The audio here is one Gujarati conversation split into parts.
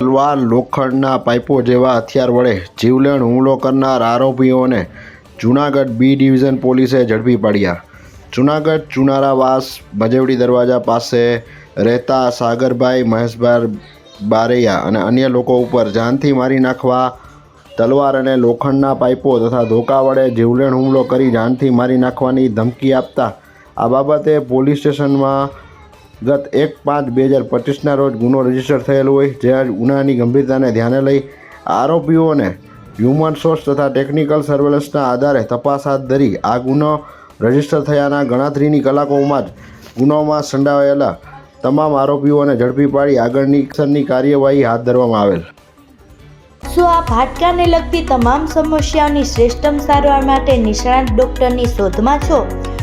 તલવાર લોખંડના પાઇપો જેવા હથિયાર વડે જીવલેણ હુમલો કરનાર આરોપીઓને જૂનાગઢ બી ડિવિઝન પોલીસે ઝડપી પાડ્યા. જૂનાગઢ ચુનારાવાસ ભજવડી દરવાજા પાસે રહેતા સાગરભાઈ મહેશભાઈ બારૈયા અને અન્ય લોકો ઉપર જાનથી મારી નાખવા, તલવાર અને લોખંડના પાઇપો તથા ધોકા વડે જીવલેણ હુમલો કરી જાનથી મારી નાખવાની ધમકી આપતા. આ બાબતે પોલીસ સ્ટેશનમાં ગત એક પાંચ બે હજાર પચીસના રોજ ગુનો રજિસ્ટર થયેલો હોય જે ગુનાની ગંભીરતાને ધ્યાને લઈ આરોપીઓને હ્યુમન સોર્સ તથા ટેકનિકલ સર્વેલન્સના આધારે તપાસ હાથ ધરી આ ગુનો રજિસ્ટર થયાના ગણતરીની કલાકોમાં જ ગુનોમાં સંડાવાયેલા તમામ આરોપીઓને ઝડપી પાડી આગળની સરની કાર્યવાહી હાથ ધરવામાં આવેલ. શું આ હાડકાને લગતી તમામ સમસ્યાઓની શ્રેષ્ઠમ સારવાર માટે નિષ્ણાત ડોક્ટરની શોધમાં છો?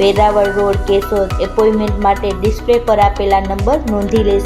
વેરાવળ રોડ કેશોદ એપોઇન્ટમેન્ટ માટે ડિસ્પ્લે પર આપેલા નંબર નોંધી લેશો.